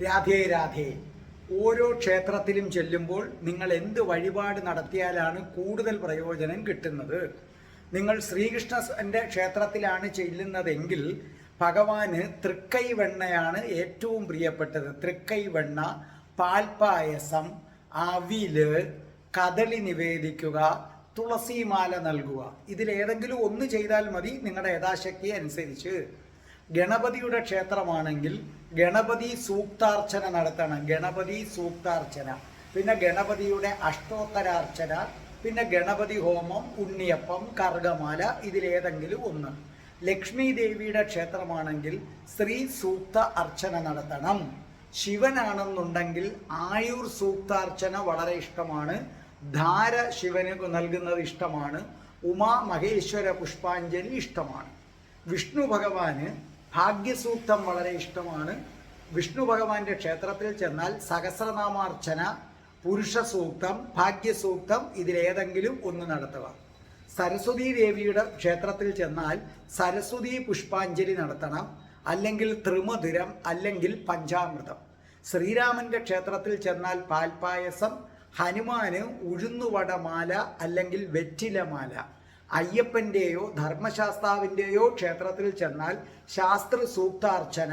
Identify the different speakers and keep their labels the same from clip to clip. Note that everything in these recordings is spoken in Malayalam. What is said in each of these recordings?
Speaker 1: രാധേ രാധേ. ഓരോ ക്ഷേത്രത്തിലും ചെല്ലുമ്പോൾ നിങ്ങൾ എന്ത് വഴിപാട് നടത്തിയാലാണ് കൂടുതൽ പ്രയോജനം കിട്ടുന്നത്? നിങ്ങൾ ശ്രീകൃഷ്ണന്റെ ക്ഷേത്രത്തിലാണ് ചെല്ലുന്നതെങ്കിൽ ഭഗവാന് തൃക്കൈ വെണ്ണയാണ് ഏറ്റവും പ്രിയപ്പെട്ടത്. തൃക്കൈ വെണ്ണ പാൽപ്പായസം അവിൽ കദളി നിവേദിക്കുക തുളസിമാല നൽകുക. ഇതിലേതെങ്കിലും ഒന്ന് ചെയ്താൽ മതി നിങ്ങളുടെ യഥാശക്തി അനുസരിച്ച്. ഗണപതിയുടെ ക്ഷേത്രമാണെങ്കിൽ ഗണപതി സൂക്താർച്ചന നടത്തണം. ഗണപതി സൂക്താർച്ചന. പിന്നെ ഗണപതിയുടെ അഷ്ടോത്തരാർച്ചന. പിന്നെ ഗണപതി ഹോമം ഉണ്ണിയപ്പം കർഗമാല ഇതിലേതെങ്കിലും ഒന്ന്. ലക്ഷ്മി ദേവിയുടെ ക്ഷേത്രമാണെങ്കിൽ സ്ത്രീ സൂക്ത അർച്ചന നടത്തണം. ശിവനാണെന്നുണ്ടെങ്കിൽ ആയുർ സൂക്താർച്ചന വളരെ ഇഷ്ടമാണ്. ധാര ശിവന് നൽകുന്നത് ഇഷ്ടമാണ്. ഉമാ മഹേശ്വര പുഷ്പാഞ്ജലി ഇഷ്ടമാണ്. വിഷ്ണു ഭഗവാന് ഭാഗ്യസൂക്തം വളരെ ഇഷ്ടമാണ്. വിഷ്ണു ഭഗവാന്റെ ക്ഷേത്രത്തിൽ ചെന്നാൽ സഹസ്രനാമാർച്ചന പുരുഷ സൂക്തം ഭാഗ്യസൂക്തം ഇതിലേതെങ്കിലും ഒന്ന് നടത്തുക സരസ്വതി ദേവിയുടെ ക്ഷേത്രത്തിൽ ചെന്നാൽ സരസ്വതി പുഷ്പാഞ്ജലി നടത്തണം. അല്ലെങ്കിൽ ത്രിമധുരം അല്ലെങ്കിൽ പഞ്ചാമൃതം. ശ്രീരാമന്റെ ക്ഷേത്രത്തിൽ ചെന്നാൽ പാൽപ്പായസം ഹനുമാന് ഉഴുന്നുവടമാല അല്ലെങ്കിൽ വെറ്റിലമാല. അയ്യപ്പന്റെയോ ധർമ്മശാസ്താവിന്റെയോ ക്ഷേത്രത്തിൽ ചെന്നാൽ ശാസ്ത്ര സൂക്താർച്ചന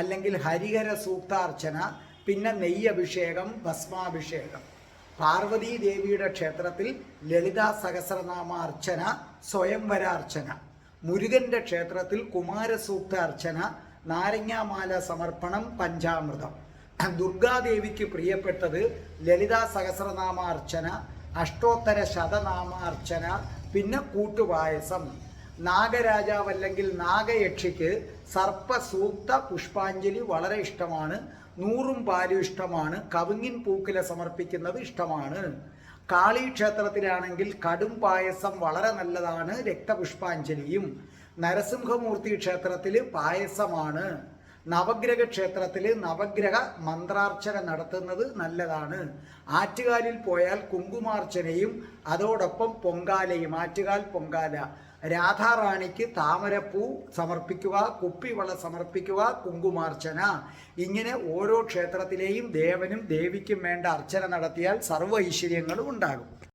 Speaker 1: അല്ലെങ്കിൽ ഹരിഹര സൂക്താർച്ചന പിന്നെ നെയ്യഭിഷേകം ഭസ്മാഭിഷേകം. പാർവതീ ദേവിയുടെ ക്ഷേത്രത്തിൽ ലളിതാ സഹസ്രനാമ അർച്ചന സ്വയംവരാർച്ചന. മുരുകന്റെ ക്ഷേത്രത്തിൽ കുമാരസൂക്ത അർച്ചന നാരങ്ങാമാല സമർപ്പണം പഞ്ചാമൃതം. ദുർഗാദേവിക്ക് പ്രിയപ്പെട്ടത് ലളിതാ സഹസ്രനാമ അർച്ചന അഷ്ടോത്തര ശതനാമ അർച്ചന പിന്നെ കൂട്ടുപായസം. നാഗരാജാവ് അല്ലെങ്കിൽ നാഗയക്ഷിക്ക് സർപ്പസൂക്ത പുഷ്പാഞ്ജലി വളരെ ഇഷ്ടമാണ്. നൂറും പാലും ഇഷ്ടമാണ്. കവുങ്ങിൻ പൂക്കില സമർപ്പിക്കുന്നത് ഇഷ്ടമാണ്. കാളി ക്ഷേത്രത്തിലാണെങ്കിൽ കടും പായസം വളരെ നല്ലതാണ്. രക്തപുഷ്പാഞ്ജലിയും. നരസിംഹമൂർത്തി ക്ഷേത്രത്തിൽ പായസമാണ്. നവഗ്രഹ ക്ഷേത്രത്തിൽ നവഗ്രഹ മന്ത്രാർച്ചന നടത്തുന്നത് നല്ലതാണ്. ആറ്റുകാലിൽ പോയാൽ കുങ്കുമാർച്ചനയും അതോടൊപ്പം പൊങ്കാലയും. ആറ്റുകാൽ പൊങ്കാല. രാധാറാണിക്ക് താമരപ്പൂ സമർപ്പിക്കുക കുപ്പിവള സമർപ്പിക്കുക കുങ്കുമാർച്ചന. ഇങ്ങനെ ഓരോ ക്ഷേത്രത്തിലെയും ദേവനും ദേവിക്കും വേണ്ട അർച്ചന നടത്തിയാൽ സർവ ഐശ്വര്യങ്ങളും ഉണ്ടാകും.